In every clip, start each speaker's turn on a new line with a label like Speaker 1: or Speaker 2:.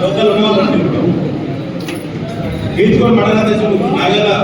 Speaker 1: Local ఉన్నవాళ్ళు మడగదేశం నాగేలా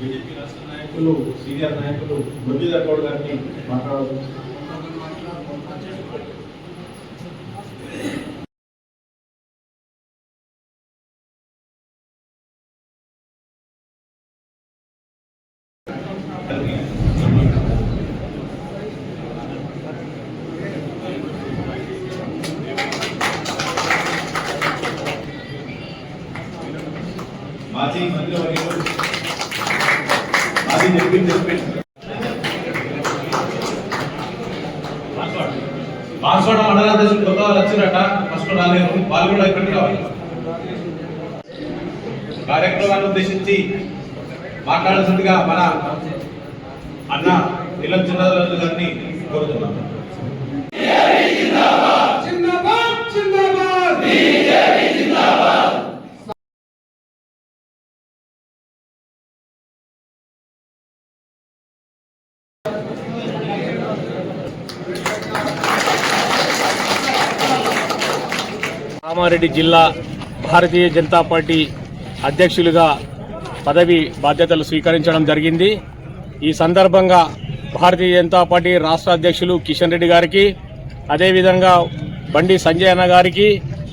Speaker 1: BJP రాష్ట్ర నాయకులు సీనియర్ నాయకులు మురళీధర్ గౌడ్ గారిని మాట్లాడారు మాజీ మంత్రివర్యులు మాజీ ఎంపీ చెప్పండి బాన్స్వాడ మండలాధ్యక్షులు కొత్త వాళ్ళు వచ్చిరట ఫస్ట్ రాలేదు వాళ్ళు కూడా ఇక్కడికి రావాలి. కార్యక్రమాన్ని ఉద్దేశించి మాట్లాడాల్సిందిగా మన అన్న నీలం చిన్నరాజు గారిని
Speaker 2: కోరుతున్నాను.
Speaker 3: కామారెడ్డి జిల్లా భారతీయ జనతా పార్టీ అధ్యక్షులుగా పదవి బాధ్యతలు స్వీకరించడం జరిగింది. ఈ సందర్భంగా భారతీయ జనతా పార్టీ రాష్ట్ర అధ్యక్షులు కిషన్ రెడ్డి గారికి అదేవిధంగా బండి సంజయ్ అన్న గారికి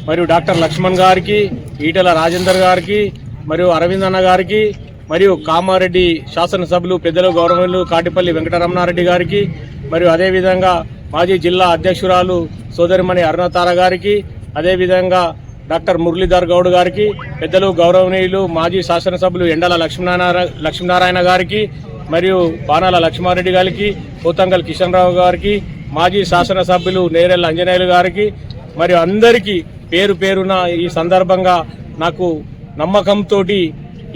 Speaker 3: మరియు డాక్టర్ లక్ష్మణ్ గారికి ఈటల రాజేందర్ గారికి మరియు అరవింద్ అన్న గారికి మరియు కామారెడ్డి శాసనసభ్యులు పెద్దలు గౌరవలు కాటిపల్లి వెంకటరమణారెడ్డి గారికి మరియు అదేవిధంగా మాజీ జిల్లా అధ్యక్షురాలు సోదరిమణి అరుణతార గారికి అదేవిధంగా డాక్టర్ మురళీధర్ గౌడ్ గారికి పెద్దలు గౌరవనీయులు మాజీ శాసనసభ్యులు ఎండల లక్ష్మీనారాయణ లక్ష్మీనారాయణ గారికి మరియు బాణాల లక్ష్మారెడ్డి గారికి పోతంగల్ కిషన్ రావు గారికి మాజీ శాసనసభ్యులు నేరెళ్ళ అంజనేయులు గారికి మరియు అందరికీ పేరు పేరున ఈ సందర్భంగా నాకు నమ్మకంతో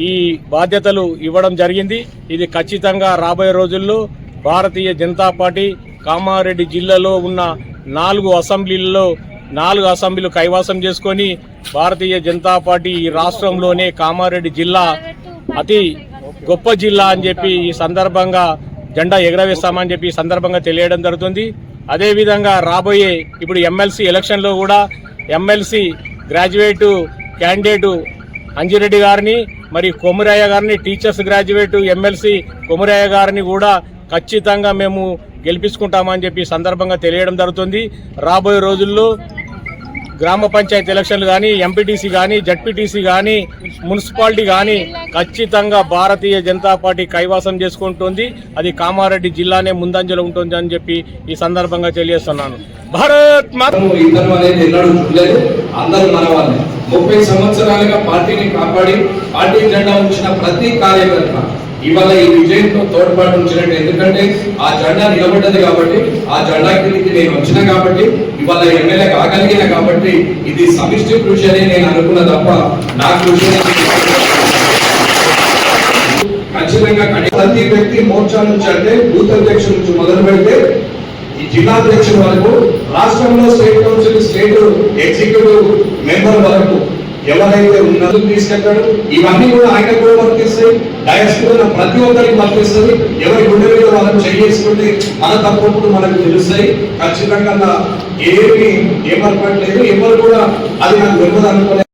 Speaker 3: ఈ బాధ్యతలు ఇవ్వడం జరిగింది. ఇది ఖచ్చితంగా రాబోయే రోజుల్లో భారతీయ జనతా పార్టీ కామారెడ్డి జిల్లాలో ఉన్న నాలుగు అసెంబ్లీలలో నాలుగు అసెంబ్లీలు కైవాసం చేసుకొని భారతీయ జనతా పార్టీ ఈ రాష్ట్రంలోనే కామారెడ్డి జిల్లా అతి గొప్ప జిల్లా అని చెప్పి ఈ సందర్భంగా జెండా ఎగరవేస్తామని చెప్పి ఈ సందర్భంగా తెలియడం జరుగుతుంది. అదేవిధంగా రాబోయే ఇప్పుడు ఎమ్మెల్సీ ఎలక్షన్లో కూడా ఎమ్మెల్సీ గ్రాడ్యుయేటు క్యాండిడేటు అంజిరెడ్డి గారిని మరి కొమురయ్య గారిని టీచర్స్ గ్రాడ్యుయేట్ ఎమ్మెల్సీ కొమురయ్య గారిని కూడా ఖచ్చితంగా మేము గెలిపించుకుంటామని చెప్పి సందర్భంగా తెలియడం జరుగుతుంది. రాబోయే రోజుల్లో గ్రామ పంచాయతీ ఎలక్షన్లు కానీ ఎంపీటీసీ కానీ జడ్పీటీసీ కానీ మున్సిపాలిటీ కానీ ఖచ్చితంగా భారతీయ జనతా పార్టీ కైవాసం చేసుకుంటుంది. అది కామారెడ్డి జిల్లానే ముందంజలో ఉంటుంది అని చెప్పి ఈ సందర్భంగా తెలియజేస్తున్నాను. భారత్
Speaker 4: ముప్పై సంవత్సరాలుగా పార్టీని కాపాడి పార్టీ జెండా ఉంచిన ప్రతి కార్యకర్త ఇవాళ ఈ విజయంతో తోడ్పాటు ఉంచినట్టు ఎందుకంటే ఆ జెండా నిలబడ్డది కాబట్టి ఆ జెండా కిందికి నేను వచ్చిన కాబట్టి ఇవాళ ఎమ్మెల్యే కాగలిగిన కాబట్టి ఇది సమిష్టి కృషి అని నేను అనుకున్న తప్ప నా కృషి ఖచ్చితంగా ప్రతి వ్యక్తి మోర్చా నుంచి అంటే బూత్ అధ్యక్షుల నుంచి మొదలు పెడితే ఈ జిల్లా అధ్యక్షుల వరకు రాష్ట్రంలో state council state executive member వరకు ఎవరైతే ఉన్నదో తీసుకెళ్తాడు ఇవన్నీ కూడా ఆయన కూడా వర్తిస్తాయి. డయస్ ప్రతి ఒక్కరికి వర్తిస్తుంది. ఎవరి గుండె మీద వాళ్ళని చేసుకుంటే మన తప్పప్పుడు మనకు తెలుస్తాయి. ఖచ్చితంగా ఏమి ఏమనుకోవట్లేదు ఎవరు కూడా అది నాకు తెలియదు అనుకోలేదు.